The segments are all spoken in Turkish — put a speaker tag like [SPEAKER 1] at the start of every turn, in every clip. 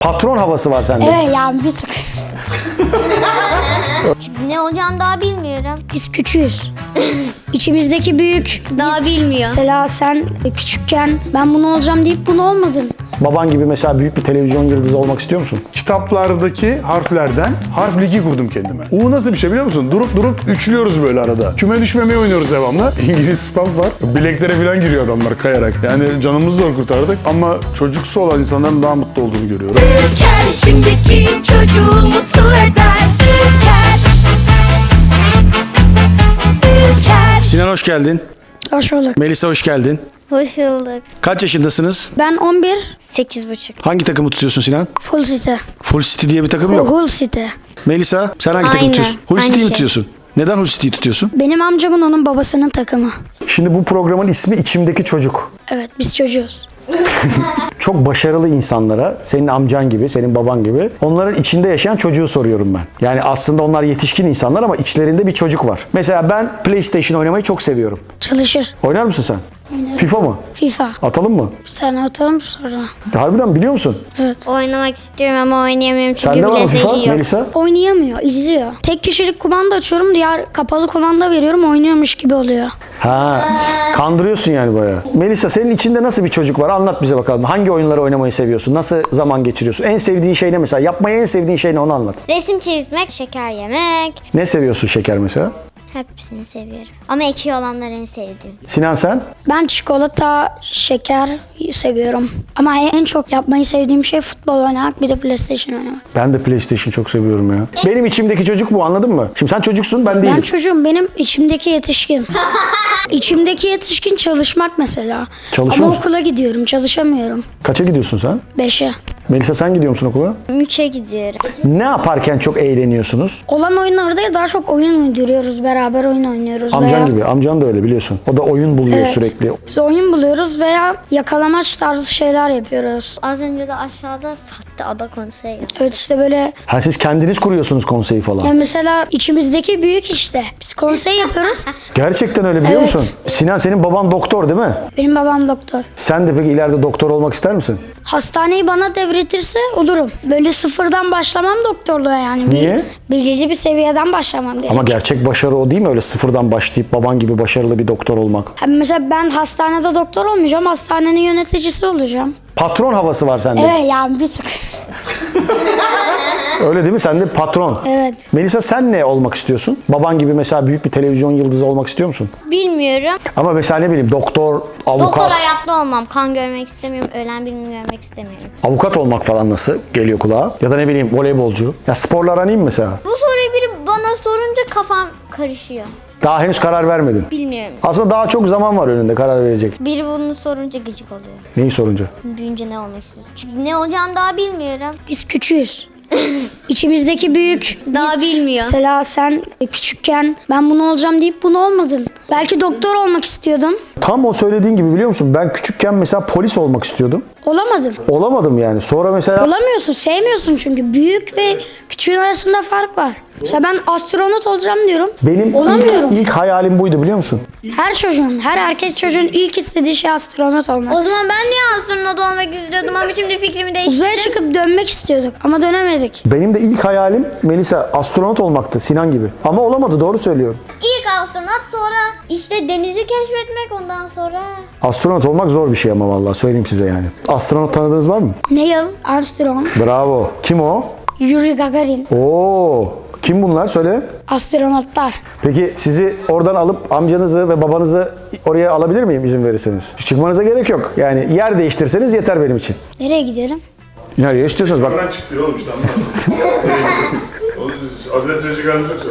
[SPEAKER 1] Patron havası var sende.
[SPEAKER 2] Evet yani bir tık.
[SPEAKER 3] Ne olacağım daha bilmiyorum.
[SPEAKER 2] Biz küçüğüz. İçimizdeki büyük.
[SPEAKER 3] Daha bilmiyor.
[SPEAKER 2] Mesela sen küçükken ben bunu olacağım deyip bunu olmadın.
[SPEAKER 1] Baban gibi mesela büyük bir televizyon yıldızı olmak istiyor musun?
[SPEAKER 4] Kitaplardaki harflerden harf ligi kurdum kendime. U nasıl bir şey biliyor musun? Durup durup üçlüyoruz böyle arada. Küme düşmemeye oynuyoruz devamlı. İngiliz staff var. Bileklere falan giriyor adamlar kayarak. Yani canımızı zor kurtardık ama çocuksu olan insanların daha mutlu olduğunu görüyorum.
[SPEAKER 5] İçindeki çocuğu mutlu eder
[SPEAKER 1] Sinan hoş geldin.
[SPEAKER 2] Hoş bulduk.
[SPEAKER 1] Melisa hoş geldin.
[SPEAKER 3] Hoş bulduk.
[SPEAKER 1] Kaç yaşındasınız?
[SPEAKER 2] Ben 11
[SPEAKER 3] Sekiz buçuk.
[SPEAKER 1] Hangi takımı tutuyorsun Sinan?
[SPEAKER 2] full city.
[SPEAKER 1] Full City diye bir takım yok.
[SPEAKER 2] Hull city.
[SPEAKER 1] Melisa sen hangi takımı
[SPEAKER 3] Aynı,
[SPEAKER 1] tutuyorsun? Hull
[SPEAKER 3] aynı
[SPEAKER 1] City'yi mi
[SPEAKER 3] şey.
[SPEAKER 1] tutuyorsun? Neden Hull City'yi tutuyorsun?
[SPEAKER 2] Benim amcamın onun babasının takımı.
[SPEAKER 1] Şimdi bu programın ismi İçimdeki Çocuk.
[SPEAKER 2] Evet biz çocuğuz.
[SPEAKER 1] Çok başarılı insanlara, senin amcan gibi, senin baban gibi, onların içinde yaşayan çocuğu soruyorum ben. Yani aslında onlar yetişkin insanlar ama içlerinde bir çocuk var. Mesela ben PlayStation oynamayı çok seviyorum.
[SPEAKER 2] Çalışır.
[SPEAKER 1] Oynar mısın sen? FIFA mı?
[SPEAKER 2] FIFA.
[SPEAKER 1] Atalım mı?
[SPEAKER 2] Bir tane atalım sonra.
[SPEAKER 1] Harbiden biliyor musun?
[SPEAKER 3] Oynamak istiyorum ama oynayamıyorum çünkü
[SPEAKER 1] Sende var mı FIFA
[SPEAKER 3] yok.
[SPEAKER 1] Melisa?
[SPEAKER 2] Oynayamıyor, izliyor. Tek kişilik kumanda açıyorum, diğer kapalı kumanda veriyorum, oynuyormuş gibi oluyor.
[SPEAKER 1] Ha, kandırıyorsun yani bayağı. Melisa senin içinde nasıl bir çocuk var? Anlat bize bakalım. Hangi oyunları oynamayı seviyorsun? Nasıl zaman geçiriyorsun? En sevdiğin şey ne mesela? Yapmayı en sevdiğin şey ne onu anlat.
[SPEAKER 3] Resim çizmek, şeker yemek.
[SPEAKER 1] Ne seviyorsun şeker mesela?
[SPEAKER 3] Hepsini seviyorum. Ama ekşi olanları en sevdiğim.
[SPEAKER 1] Sinan sen?
[SPEAKER 2] Ben çikolata, şeker seviyorum. Ama en çok yapmayı sevdiğim şey futbol oynamak, bir de PlayStation oynamak.
[SPEAKER 1] Ben de PlayStation çok seviyorum ya. Benim içimdeki çocuk bu anladın mı? Şimdi sen çocuksun ben değilim.
[SPEAKER 2] Ben çocuğum, benim içimdeki yetişkin. içimdeki yetişkin çalışmak mesela.
[SPEAKER 1] Çalışıyor
[SPEAKER 2] Ama
[SPEAKER 1] musun?
[SPEAKER 2] okula gidiyorum, çalışamıyorum.
[SPEAKER 1] Kaça gidiyorsun sen?
[SPEAKER 2] Beşe.
[SPEAKER 1] Melisa sen gidiyor musun okula?
[SPEAKER 3] Üçe gidiyorum.
[SPEAKER 1] Ne yaparken çok eğleniyorsunuz?
[SPEAKER 2] Olan oyunlarda daha çok oyun uyduruyoruz, beraber oyun oynuyoruz.
[SPEAKER 1] Amcan
[SPEAKER 2] veya...
[SPEAKER 1] gibi. Amcan da öyle biliyorsun. O da oyun buluyor
[SPEAKER 2] Evet.
[SPEAKER 1] sürekli.
[SPEAKER 2] Biz oyun buluyoruz veya yakalamaç tarzı şeyler yapıyoruz.
[SPEAKER 3] Az önce de aşağıda sahte ada yaptım.
[SPEAKER 2] Evet işte böyle
[SPEAKER 1] Ha siz kendiniz kuruyorsunuz konseyi falan.
[SPEAKER 2] ya mesela içimizdeki büyük işte. Biz konsey yapıyoruz.
[SPEAKER 1] Gerçekten öyle biliyor
[SPEAKER 2] Evet.
[SPEAKER 1] musun? Sinan senin baban doktor değil mi?
[SPEAKER 2] Benim babam doktor.
[SPEAKER 1] Sen de peki ileride doktor olmak ister misin?
[SPEAKER 2] Hastaneyi bana devretirse olurum. Böyle sıfırdan başlamam doktorluğa yani. Bir-
[SPEAKER 1] Niye?
[SPEAKER 2] belirli bir seviyeden başlamam gerekiyor.
[SPEAKER 1] Ama gerçek başarı o değil mi? Öyle sıfırdan başlayıp baban gibi başarılı bir doktor olmak.
[SPEAKER 2] Ha, mesela ben hastanede doktor olmayacağım. Hastanenin yöneticisi olacağım.
[SPEAKER 1] Patron havası var sende.
[SPEAKER 2] Evet yani bir tık.
[SPEAKER 1] Öyle değil mi? Sen de patron.
[SPEAKER 2] Evet.
[SPEAKER 1] Melisa sen ne olmak istiyorsun? Baban gibi mesela büyük bir televizyon yıldızı olmak istiyor musun?
[SPEAKER 3] Bilmiyorum.
[SPEAKER 1] Ama mesela ne bileyim doktor, avukat,
[SPEAKER 3] Doktor hayatta olmam. Kan görmek istemiyorum. Ölen birini görmek istemiyorum.
[SPEAKER 1] avukat olmak falan nasıl geliyor kulağa? Ya da ne bileyim voleybolcu. Ya sporla aran iyi mi mesela?
[SPEAKER 3] Bu soruyu biri bana sorunca kafam karışıyor.
[SPEAKER 1] Daha henüz karar vermedin.
[SPEAKER 3] Bilmiyorum.
[SPEAKER 1] Aslında daha çok zaman var önünde karar verecek.
[SPEAKER 3] Biri bunu sorunca gıcık oluyor.
[SPEAKER 1] Neyi sorunca?
[SPEAKER 3] Büyünce ne olmak istiyorsun? Çünkü ne olacağım daha bilmiyorum.
[SPEAKER 2] Biz küçüğüz. İçimizdeki büyük.
[SPEAKER 3] Daha bilmiyor.
[SPEAKER 2] Mesela sen küçükken ben bunu olacağım deyip bunu olmadın. Belki doktor olmak istiyordum.
[SPEAKER 1] Tam o söylediğin gibi biliyor musun? Ben küçükken mesela polis olmak istiyordum.
[SPEAKER 2] Olamadın.
[SPEAKER 1] Olamadım yani. Sonra mesela
[SPEAKER 2] Olamıyorsun, sevmiyorsun çünkü. Büyük ve küçüğün arasında fark var. Mesela ben astronot olacağım diyorum.
[SPEAKER 1] benim
[SPEAKER 2] Olamıyorum.
[SPEAKER 1] ilk, ilk hayalim buydu biliyor musun?
[SPEAKER 2] Her çocuğun, her erkek çocuğun ilk istediği şey astronot olmak.
[SPEAKER 3] O zaman ben niye astronot olmak istiyordum ama şimdi fikrimi değiştirdim.
[SPEAKER 2] Uzaya çıkıp dönmek istiyorduk ama dönemedik.
[SPEAKER 1] Benim de ilk hayalim Melisa astronot olmaktı Sinan gibi. Ama olamadı doğru söylüyorum.
[SPEAKER 3] İlk astronot sonra işte denizi keşfetmek ondan sonra.
[SPEAKER 1] Astronot olmak zor bir şey ama vallahi söyleyeyim size yani. Astronot tanıdığınız var mı?
[SPEAKER 2] Neil Armstrong,
[SPEAKER 1] Bravo. Kim o?
[SPEAKER 2] Yuri Gagarin,
[SPEAKER 1] Oo. Kim bunlar söyle.
[SPEAKER 2] astronotlar.
[SPEAKER 1] Peki sizi oradan alıp amcanızı ve babanızı oraya alabilir miyim izin verirseniz? Çıkmanıza gerek yok. Yani yer değiştirseniz yeter benim için.
[SPEAKER 2] Nereye giderim?
[SPEAKER 1] Nereye istiyorsanız bak.
[SPEAKER 4] Nereden çıktı oğlum işte anlamadım. Adres verecek halimiz yoksa.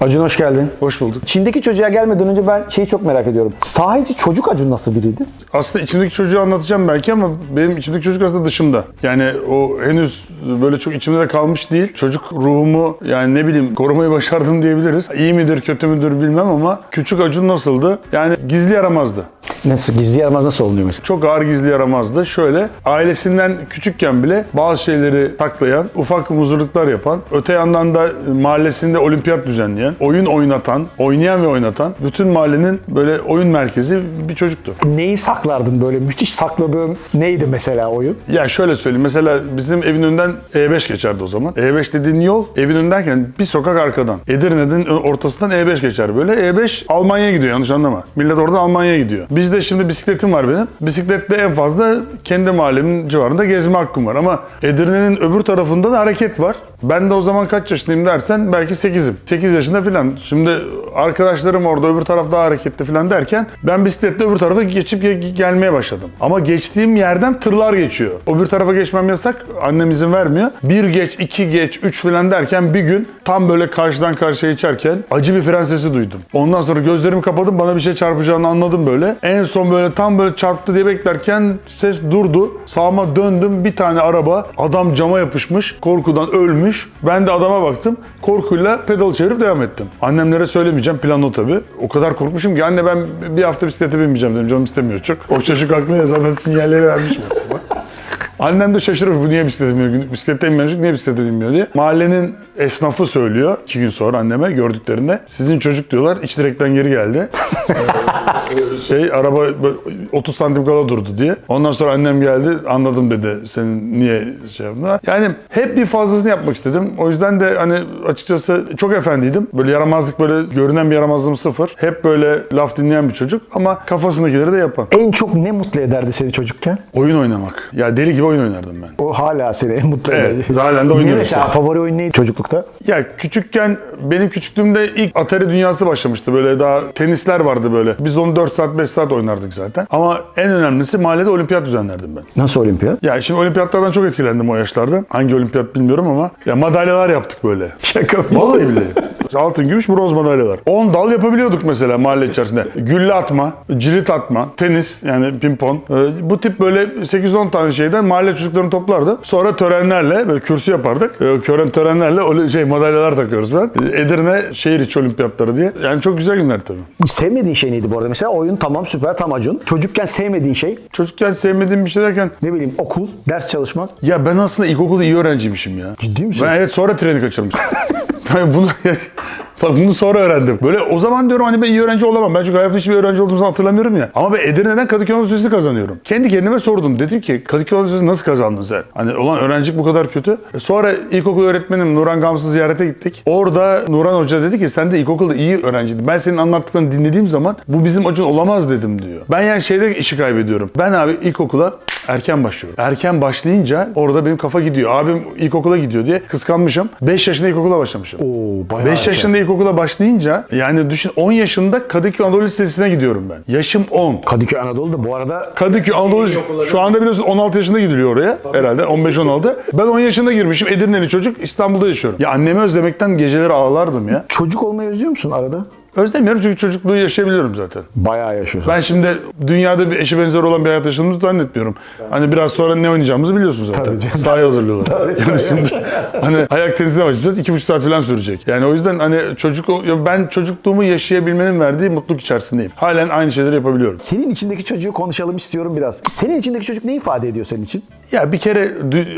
[SPEAKER 1] Acun hoş geldin.
[SPEAKER 4] Hoş bulduk.
[SPEAKER 1] Çin'deki çocuğa gelmeden önce ben şeyi çok merak ediyorum. Sahici çocuk Acun nasıl biriydi?
[SPEAKER 4] Aslında içimdeki çocuğu anlatacağım belki ama benim içimdeki çocuk aslında dışımda. Yani o henüz böyle çok içimde de kalmış değil. Çocuk ruhumu yani ne bileyim korumayı başardım diyebiliriz. İyi midir kötü müdür bilmem ama küçük Acun nasıldı? Yani gizli yaramazdı.
[SPEAKER 1] Nasıl gizli yaramaz nasıl olunuyor mesela?
[SPEAKER 4] Çok ağır gizli yaramazdı. Şöyle ailesinden küçükken bile bazı şeyleri saklayan, ufak muzurluklar yapan, öte yandan da mahallesinde olimpiyat düzenleyen, oyun oynatan, oynayan ve oynatan bütün mahallenin böyle oyun merkezi bir çocuktu.
[SPEAKER 1] Neyi saklardın böyle müthiş sakladığın neydi mesela oyun?
[SPEAKER 4] Ya şöyle söyleyeyim. Mesela bizim evin önünden E5 geçerdi o zaman. E5 dediğin yol evin önündeyken bir sokak arkadan. Edirne'nin ortasından E5 geçer böyle. E5 Almanya'ya gidiyor yanlış anlama. Millet oradan Almanya'ya gidiyor. Bizde şimdi bisikletim var benim. Bisikletle en fazla kendi mahallemin civarında gezme hakkım var. Ama Edirne'nin öbür tarafında da hareket var. Ben de o zaman kaç yaşındayım dersen belki 8'im. 8 yaşında filan. Şimdi arkadaşlarım orada öbür tarafta hareketli filan derken ben bisikletle öbür tarafa geçip ge- gelmeye başladım. Ama geçtiğim yerden tırlar geçiyor. Öbür tarafa geçmem yasak. Annem izin vermiyor. Bir geç, iki geç, üç filan derken bir gün tam böyle karşıdan karşıya içerken acı bir fren sesi duydum. Ondan sonra gözlerimi kapadım. Bana bir şey çarpacağını anladım böyle. En son böyle tam böyle çarptı diye beklerken ses durdu. Sağıma döndüm. Bir tane araba. Adam cama yapışmış. Korkudan ölmüş. Ben de adama baktım. Korkuyla pedal çevirip devam ettim. Annemlere söylemeyeceğim. Plan o tabii. O kadar korkmuşum ki anne ben bir hafta bisiklete binmeyeceğim dedim. Canım istemiyor çok. O çocuk aklına zaten sinyalleri vermiş aslında. Annem de şaşırıyor bu niye bisiklete binmiyor, bisiklete binmiyor, çocuk niye bisiklete binmiyor diye. Mahallenin esnafı söylüyor iki gün sonra anneme gördüklerinde. Sizin çocuk diyorlar iç direkten geri geldi. Şey araba böyle 30 santim kala durdu diye. Ondan sonra annem geldi anladım dedi senin niye şey yaptın. Yani hep bir fazlasını yapmak istedim. O yüzden de hani açıkçası çok efendiydim. Böyle yaramazlık böyle görünen bir yaramazlığım sıfır. Hep böyle laf dinleyen bir çocuk ama kafasındakileri de yapan.
[SPEAKER 1] En çok ne mutlu ederdi seni çocukken?
[SPEAKER 4] Oyun oynamak. Ya deli gibi oyun oynardım ben.
[SPEAKER 1] O hala seni en mutlu
[SPEAKER 4] Evet,
[SPEAKER 1] ederdi.
[SPEAKER 4] halen de
[SPEAKER 1] Ne
[SPEAKER 4] oynuyoruz
[SPEAKER 1] mesela
[SPEAKER 4] yani.
[SPEAKER 1] favori oyun neydi çocuklukta?
[SPEAKER 4] Ya küçükken benim küçüklüğümde ilk Atari dünyası başlamıştı. Böyle daha tenisler vardı böyle. Biz onu 4 saat 5 saat oynardık zaten. Ama en önemlisi mahallede olimpiyat düzenlerdim ben.
[SPEAKER 1] Nasıl olimpiyat?
[SPEAKER 4] Ya şimdi olimpiyatlardan çok etkilendim o yaşlarda. Hangi olimpiyat bilmiyorum ama ya madalyalar yaptık böyle.
[SPEAKER 1] Şaka
[SPEAKER 4] Vallahi billahi. Altın, gümüş, bronz madalyalar. 10 dal yapabiliyorduk mesela mahalle içerisinde. Gülle atma, cirit atma, tenis yani pimpon. Ee, bu tip böyle 8-10 tane şeyden mahalle çocuklarını toplardı. Sonra törenlerle böyle kürsü yapardık. Ee, tören törenlerle şey madalyalar takıyoruz falan. Ee, Edirne şehir içi olimpiyatları diye. Yani çok güzel günler tabii.
[SPEAKER 1] Sevmediğin şey neydi bu arada? Mesela oyun tamam süper tam acun. Çocukken sevmediğin şey
[SPEAKER 4] Çocukken sevmediğim bir şey derken
[SPEAKER 1] ne bileyim okul, ders çalışmak.
[SPEAKER 4] ya ben aslında ilkokulda iyi öğrenciymişim ya.
[SPEAKER 1] Ciddi misin?
[SPEAKER 4] Ben evet sonra treni kaçırmışım. ben bunu Bak bunu sonra öğrendim. Böyle o zaman diyorum hani ben iyi öğrenci olamam. Ben çünkü hayatımda hiçbir öğrenci olduğumu hatırlamıyorum ya. Ama ben Edirne'den Kadıköy Lisesi'ni kazanıyorum. Kendi kendime sordum. Dedim ki Kadıköy Lisesi nasıl kazandın sen? Hani olan öğrencilik bu kadar kötü. E Sonra ilkokul öğretmenim Nuran Gams'ı ziyarete gittik. Orada Nuran Hoca dedi ki sen de ilkokulda iyi öğrenciydin. Ben senin anlattıklarını dinlediğim zaman bu bizim acın olamaz dedim diyor. Ben yani şeyde işi kaybediyorum. Ben abi ilkokula erken başlıyorum. Erken başlayınca orada benim kafa gidiyor. Abim ilkokula gidiyor diye kıskanmışım. 5 yaşında ilkokula başlamışım.
[SPEAKER 1] Oo bayağı
[SPEAKER 4] 5
[SPEAKER 1] erken.
[SPEAKER 4] yaşında ilkokula başlayınca yani düşün 10 yaşında Kadıköy Anadolu Lisesi'ne gidiyorum ben. Yaşım 10.
[SPEAKER 1] Kadıköy Anadolu'da bu arada
[SPEAKER 4] Kadıköy Anadolu şu anda biliyorsun 16 yaşında gidiliyor oraya herhalde 15-16. Ben 10 yaşında girmişim Edirne'li çocuk İstanbul'da yaşıyorum. Ya annemi özlemekten geceleri ağlardım ya.
[SPEAKER 1] çocuk olmayı özlüyor musun arada?
[SPEAKER 4] Özlemiyorum çünkü çocukluğu yaşayabiliyorum zaten.
[SPEAKER 1] Bayağı yaşıyorsun.
[SPEAKER 4] Ben şimdi dünyada bir eşi benzeri olan bir hayat yaşadığımızı zannetmiyorum. Hani biraz sonra ne oynayacağımızı biliyorsun zaten.
[SPEAKER 1] Tabii canım.
[SPEAKER 4] Sahaya hazırlıyorlar. yani şimdi hani ayak tenisine başlayacağız. iki buçuk saat falan sürecek. Yani o yüzden hani çocuk ben çocukluğumu yaşayabilmenin verdiği mutluluk içerisindeyim. Halen aynı şeyleri yapabiliyorum.
[SPEAKER 1] Senin içindeki çocuğu konuşalım istiyorum biraz. Senin içindeki çocuk ne ifade ediyor senin için?
[SPEAKER 4] Ya bir kere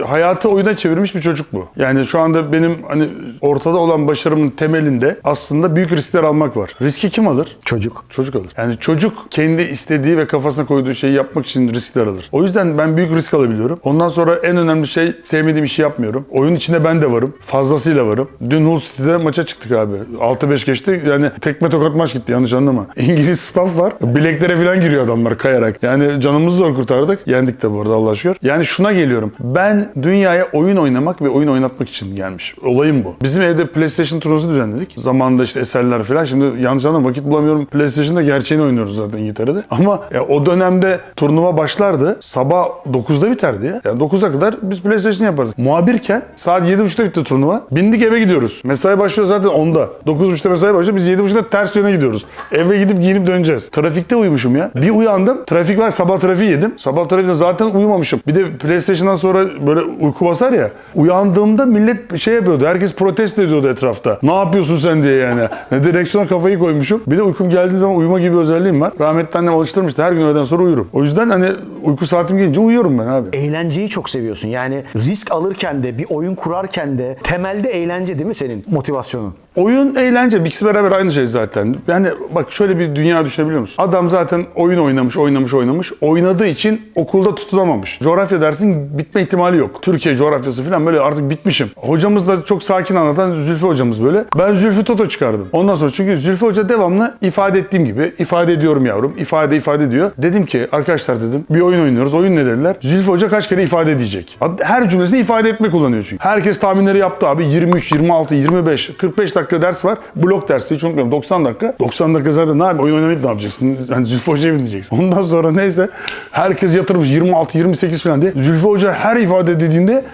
[SPEAKER 4] hayatı oyuna çevirmiş bir çocuk bu. Yani şu anda benim hani ortada olan başarımın temelinde aslında büyük riskler almak var. Riski kim alır?
[SPEAKER 1] Çocuk.
[SPEAKER 4] Çocuk alır. Yani çocuk kendi istediği ve kafasına koyduğu şeyi yapmak için riskler alır. O yüzden ben büyük risk alabiliyorum. Ondan sonra en önemli şey sevmediğim işi yapmıyorum. Oyun içinde ben de varım. Fazlasıyla varım. Dün Hull City'de maça çıktık abi. 6-5 geçti. Yani tekme tokat maç gitti yanlış anlama. İngiliz staff var. Bileklere falan giriyor adamlar kayarak. Yani canımızı zor kurtardık. Yendik de bu arada Allah'a şükür. Yani şuna geliyorum. Ben dünyaya oyun oynamak ve oyun oynatmak için gelmiş. Olayım bu. Bizim evde PlayStation turnuvası düzenledik. Zamanında işte eserler falan. Şimdi yanlış anlama vakit bulamıyorum. PlayStation'da gerçeğini oynuyoruz zaten İngiltere'de. Ama ya, o dönemde turnuva başlardı. Sabah 9'da biterdi ya. Yani 9'a kadar biz PlayStation yapardık. Muhabirken saat 7.30'da bitti turnuva. Bindik eve gidiyoruz. Mesai başlıyor zaten 10'da. 9.30'da mesai başlıyor. Biz 7.30'da ters yöne gidiyoruz. Eve gidip giyinip döneceğiz. Trafikte uyumuşum ya. Bir uyandım. Trafik var. Sabah trafiği yedim. Sabah trafiğinde zaten uyumamışım. Bir de PlayStation'dan sonra böyle uyku basar ya. Uyandığımda millet şey yapıyordu. Herkes protesto ediyordu etrafta. Ne yapıyorsun sen diye yani. Ne direksiyona kafayı koymuşum. Bir de uykum geldiği zaman uyuma gibi özelliğim var. Rahmetli annem alıştırmıştı. Her gün öğleden sonra uyurum. O yüzden hani uyku saatim gelince uyuyorum ben abi.
[SPEAKER 1] Eğlenceyi çok seviyorsun. Yani risk alırken de, bir oyun kurarken de temelde eğlence değil mi senin motivasyonun?
[SPEAKER 4] Oyun eğlence. İkisi beraber aynı şey zaten. Yani bak şöyle bir dünya düşünebiliyor musun? Adam zaten oyun oynamış, oynamış, oynamış. Oynadığı için okulda tutunamamış. Coğrafya dersinin bitme ihtimali yok. Türkiye coğrafyası falan böyle artık bitmişim. Hocamız da çok sakin anlatan Zülfü hocamız böyle. Ben Zülfü Toto çıkardım. Ondan sonra çünkü Zülfü Hoca devamlı ifade ettiğim gibi ifade ediyorum yavrum. ifade ifade ediyor. Dedim ki arkadaşlar dedim bir oyun oynuyoruz. Oyun ne dediler? Zülfü Hoca kaç kere ifade edecek? Her cümlesini ifade etme kullanıyor çünkü. Herkes tahminleri yaptı abi. 23, 26, 25, 45 dakika ders var. Blok dersi hiç unutmuyorum. 90 dakika. 90 dakika zaten ne yapayım? Oyun oynamayıp ne yapacaksın? Yani Zülfü Hoca'ya mı? Ondan sonra neyse herkes yatırmış 26, 28 falan diye. Zülfü Hoca her ifade dediğinde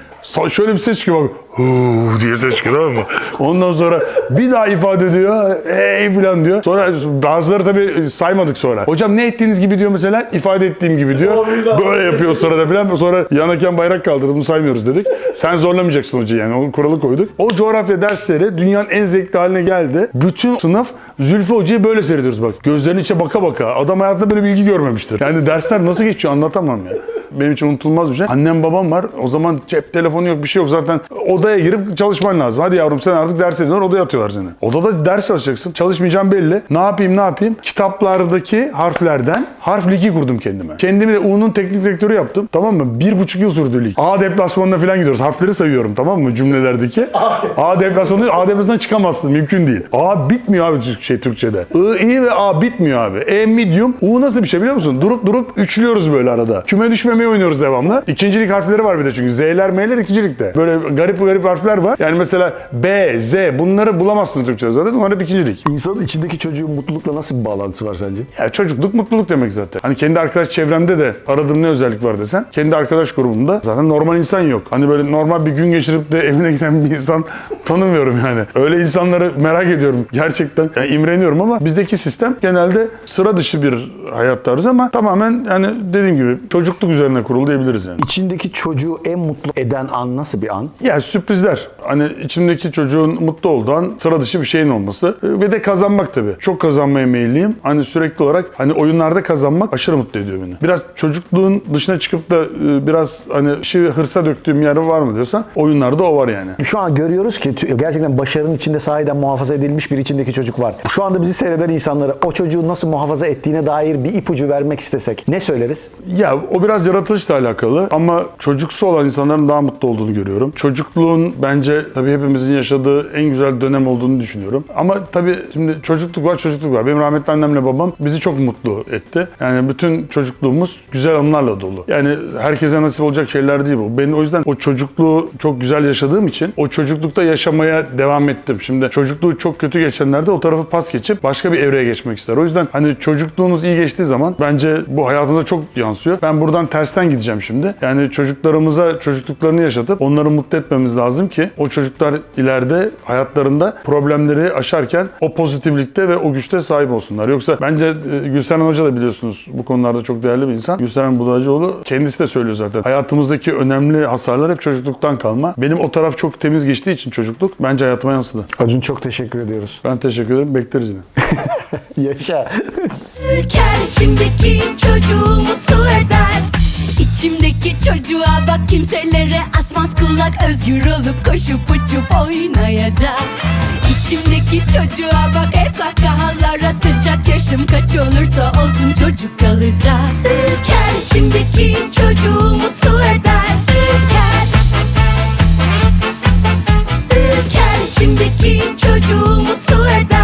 [SPEAKER 4] şöyle bir ses çıkıyor bak. Huu diye ses çıkıyor tamam mı? Ondan sonra bir daha ifade ediyor. Hey falan diyor. Sonra bazıları tabii saymadık sonra. Hocam ne ettiğiniz gibi diyor mesela. ifade ettiğim gibi diyor. Böyle yapıyor sonra da falan. Sonra yanaken bayrak kaldırdı. Bunu saymıyoruz dedik. Sen zorlamayacaksın hocayı yani. O kuralı koyduk. O coğrafya dersleri dünyanın en zevkli haline geldi. Bütün sınıf Zülfü Hoca'yı böyle seyrediyoruz bak. Gözlerinin içe baka baka. Adam hayatında böyle bilgi görmemiştir. Yani dersler nasıl geçiyor anlatamam ya. Benim için unutulmaz bir şey. Annem babam var. O zaman cep telefonu yok bir şey yok. Zaten odaya girip çalışman lazım. Hadi yavrum sen artık ders ediyorlar. Odaya atıyorlar seni. Odada ders çalışacaksın. Çalışmayacağım belli. Ne yapayım ne yapayım? Kitaplardaki harflerden harf ligi kurdum kendime. Kendimi de U'nun teknik direktörü yaptım. Tamam mı? Bir buçuk yıl sürdü lig. A deplasmanına falan gidiyoruz. Harfleri sayıyorum tamam mı cümlelerdeki. A deplasmanı A deplasmanına çıkamazsın. Mümkün değil. A bitmiyor abi şey Türkçe'de. I, I ve A bitmiyor abi. E medium. U nasıl bir şey biliyor musun? Durup durup üçlüyoruz böyle arada. Küme düşmemeyi oynuyoruz devamlı. İkincilik harfleri var bir de çünkü. Z'ler, M'ler ikincilikte. Böyle garip garip harfler var. Yani mesela B, Z bunları bulamazsın Türkçe'de zaten. Onlar hep ikincilik.
[SPEAKER 1] İnsanın içindeki çocuğun mutlulukla nasıl bir bağlantısı var sence?
[SPEAKER 4] Ya çocukluk mutluluk demek zaten. Hani kendi arkadaş çevremde de aradığım ne özellik var desen. Kendi arkadaş grubumda zaten normal insan yok. Hani böyle normal bir gün geçirip de evine giden bir insan tanımıyorum yani. Öyle insanları merak ediyorum gerçekten. Yani imreniyorum ama bizdeki sistem genelde sıra dışı bir hayat tarzı ama tamamen yani dediğim gibi çocukluk üzerine kurulu diyebiliriz yani.
[SPEAKER 1] İçindeki çocuğu en mutlu eden an nasıl bir an?
[SPEAKER 4] Ya sürprizler. Hani içimdeki çocuğun mutlu olduğu an sıra dışı bir şeyin olması. E, Ve de kazanmak tabii. Çok kazanmaya meyilliyim. Hani sürekli olarak hani oyunlarda kazanmak aşırı mutlu ediyor beni. Biraz çocukluğun dışına çıkıp da e, biraz hani işi hırsa döktüğüm yer var mı diyorsan oyunlarda o var yani.
[SPEAKER 1] Şu an görüyoruz ki gerçekten başarının içinde sahiden muhafaza edilmiş bir içindeki çocuk var. Şu anda bizi seyreden insanlara o çocuğu nasıl muhafaza ettiğine dair bir ipucu vermek istesek ne söyleriz?
[SPEAKER 4] Ya o biraz yaratılışla alakalı ama çocuksu olan insanların daha mutlu olduğunu görüyorum. Çocukluğun bence tabii hepimizin yaşadığı en güzel dönem olduğunu düşünüyorum. Ama tabii şimdi çocukluk var çocukluk var. Benim rahmetli annemle babam bizi çok mutlu etti. Yani bütün çocukluğumuz güzel anılarla dolu. Yani herkese nasip olacak şeyler değil bu. Ben o yüzden o çocukluğu çok güzel yaşadığım için o çocuklukta yaşamaya devam ettim. Şimdi çocukluğu çok kötü geçenler de o tarafı pas geçip başka bir evreye geçmek ister. O yüzden hani çocukluğunuz iyi geçtiği zaman bence bu hayatınıza çok yansıyor. Ben buradan tersten gideceğim şimdi. Yani çocuklarımıza çocukluklarını yaşatıp onları mutlu etmemiz lazım ki o çocuklar ileride hayatlarında problemleri aşarken o pozitiflikte ve o güçte sahip olsunlar. Yoksa bence e, Gülseren Hoca da biliyorsunuz bu konularda çok değerli bir insan. Gülseren Budacıoğlu kendisi de söylüyor zaten. Hayatımızdaki önemli hasarlar hep çocukluktan kalma. Benim o taraf çok temiz geçtiği için çocukluk bence hayatıma yansıdı.
[SPEAKER 1] Acun çok teşekkür ediyoruz.
[SPEAKER 4] Ben teşekkür ederim. Bekleriz yine.
[SPEAKER 1] Yaşa.
[SPEAKER 5] Ülker içimdeki çocuğu mutlu eder Şimdiki çocuğa bak kimselere asmaz. Kulak Özgür olup koşup uçup oynayacak. İçimdeki çocuğa bak hep kahkahalar atacak. Yaşım kaç olursa olsun çocuk kalacak. Ülker içimdeki çocuğu mutlu eder. Ülker Ülker içimdeki çocuğu mutlu eder.